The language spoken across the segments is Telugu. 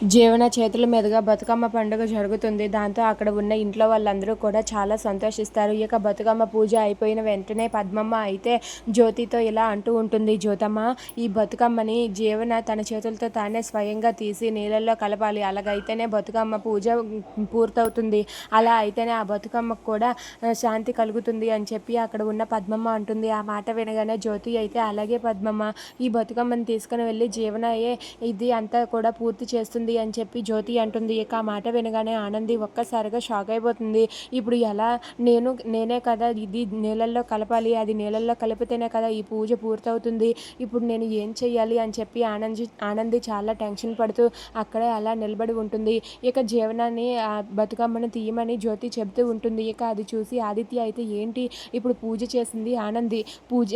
జీవన చేతుల మీదుగా బతుకమ్మ పండుగ జరుగుతుంది. దాంతో అక్కడ ఉన్న ఇంట్లో వాళ్ళందరూ కూడా చాలా సంతోషిస్తారు. ఇక బతుకమ్మ పూజ అయిపోయిన వెంటనే పద్మమ్మ అయితే జ్యోతితో ఇలా అంటూ ఉంటుంది. జ్యోతమ్మ ఈ బతుకమ్మని జీవన తన చేతులతో తానే స్వయంగా తీసి నీళ్ళల్లో కలపాలి. అలాగైతేనే బతుకమ్మ పూజ పూర్తవుతుంది. అలా అయితేనే ఆ బతుకమ్మకు కూడా శాంతి కలుగుతుంది అని చెప్పి అక్కడ ఉన్న పద్మమ్మ అంటుంది. ఆ మాట వినగానే జ్యోతి అయితే అలాగే పద్మమ్మ ఈ బతుకమ్మని తీసుకుని వెళ్ళి జీవనయే ఇది అంతా కూడా పూర్తి చేస్తుంది. ఉంది అని చెప్పి జ్యోతి అంటుంది. ఇక ఆ మాట వినగానే ఆనంది ఒక్కసారిగా షాక్ అయిపోతుంది. ఇప్పుడు ఎలా? నేను నేనే కదా ఇది నీళ్ళల్లో కలపాలి. అది నీళ్ళల్లో కలిపితేనే కదా ఈ పూజ పూర్తవుతుంది. ఇప్పుడు నేను ఏం చెయ్యాలి అని చెప్పి ఆనంది ఆనంది చాలా టెన్షన్ పడుతూ అక్కడే అలా నిలబడి ఉంటుంది. ఇక జీవనాన్ని బతుకమ్మను తీయమని జ్యోతి చెబుతూ ఉంటుంది. ఇక అది చూసి ఆదిత్య అయితే ఏంటి? ఇప్పుడు పూజ చేసింది ఆనంది. పూజ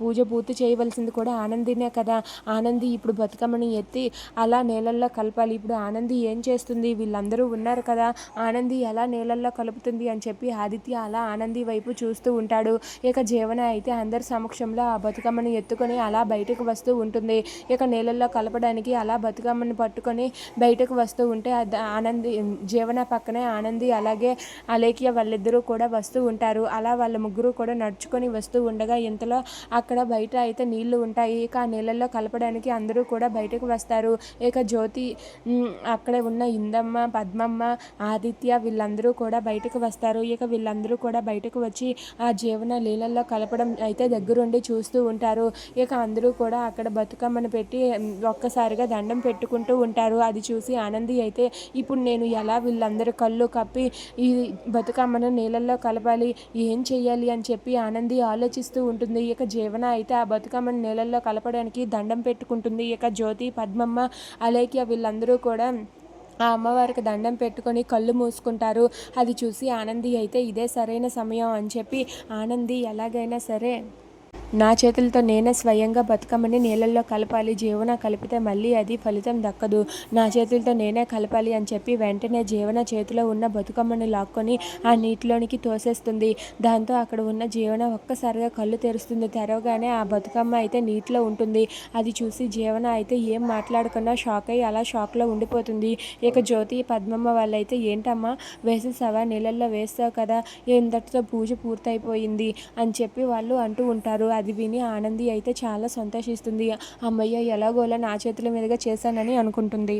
పూజ పూర్తి చేయవలసింది కూడా ఆనందినే కదా. ఆనంది ఇప్పుడు బతుకమ్మని ఎత్తి అలా నీళ్ళల్లో కలపాలి. అసలు ఇప్పుడు ఆనంది ఏం చేస్తుంది? వీళ్ళందరూ ఉన్నారు కదా ఆనంది ఎలా నీళ్ళల్లో కలుపుతుంది అని చెప్పి ఆదిత్య అలా ఆనంది వైపు చూస్తూ ఉంటాడు. ఇక జీవన అయితే అందరి సమక్షంలో ఆ బతుకమ్మను ఎత్తుకొని అలా బయటకు వస్తూ ఉంటుంది. ఇక నీళ్ళల్లో కలపడానికి అలా బతుకమ్మను పట్టుకొని బయటకు వస్తూ ఉంటే ఆనంది జీవన పక్కనే ఆనంది అలాగే అలేఖ్య వాళ్ళిద్దరూ కూడా వస్తూ ఉంటారు. అలా వాళ్ళ ముగ్గురు కూడా నడుచుకొని వస్తూ ఉండగా ఇంతలో అక్కడ బయట అయితే నీళ్ళు ఉంటాయి. ఇక ఆ నీళ్ళల్లో కలపడానికి అందరూ కూడా బయటకు వస్తారు. ఇక జ్యోతి అక్కడే ఉన్న ఇందమ్మ పద్మమ్మ ఆదిత్య వీళ్ళందరూ కూడా బయటకు వస్తారు. ఇక వీళ్ళందరూ కూడా బయటకు వచ్చి ఆ జీవన లీలల్లో కలపడం అయితే దగ్గరుండి చూస్తూ ఉంటారు. ఇక అందరూ కూడా అక్కడ బతుకమ్మను పెట్టి ఒక్కసారిగా దండం పెట్టుకుంటూ ఉంటారు. అది చూసి ఆనంది అయితే ఇప్పుడు నేను ఎలా వీళ్ళందరూ కళ్ళు కప్పి ఈ బతుకమ్మను నీళ్ళల్లో కలపాలి? ఏం చేయాలి అని చెప్పి ఆనంది ఆలోచిస్తూ ఉంటుంది. ఇక జీవన అయితే ఆ బతుకమ్మను నీళ్ళల్లో కలపడానికి దండం పెట్టుకుంటుంది. ఇక జ్యోతి పద్మమ్మ అలేఖ్య వీళ్ళందరూ అందరూ కూడా ఆ అమ్మవారికి దండం పెట్టుకొని కళ్ళు మూసుకుంటారు. అది చూసి ఆనంది అయితే ఇదే సరైన సమయం అని చెప్పి ఆనంది ఎలాగైనా సరే నా చేతులతో నేనే స్వయంగా బతుకమ్మని నీళ్ళల్లో కలపాలి. జీవన కలిపితే మళ్ళీ అది ఫలితం దక్కదు. నా చేతులతో నేనే కలపాలి అని చెప్పి వెంటనే జీవన చేతిలో ఉన్న బతుకమ్మని లాక్కొని ఆ నీటిలోనికి తోసేస్తుంది. దాంతో అక్కడ ఉన్న జీవన ఒక్కసారిగా కళ్ళు తెరుస్తుంది. తెరవగానే ఆ బతుకమ్మ అయితే నీటిలో ఉంటుంది. అది చూసి జీవన అయితే ఏం మాట్లాడకుండా షాక్ అయ్యి అలా షాక్లో ఉండిపోతుంది. ఇక జ్యోతి పద్మమ్మ వాళ్ళైతే ఏంటమ్మా వేసేసావా? నీళ్ళల్లో వేస్తావు కదా. ఏంతటితో పూజ పూర్తయిపోయింది అని చెప్పి వాళ్ళు అంటూ ఉంటారు. అది విని ఆనంది అయితే చాలా సంతోషిస్తుంది. అమ్మయ్య ఎలాగోలా నా చేతుల మీదుగా చేశానని అనుకుంటుంది.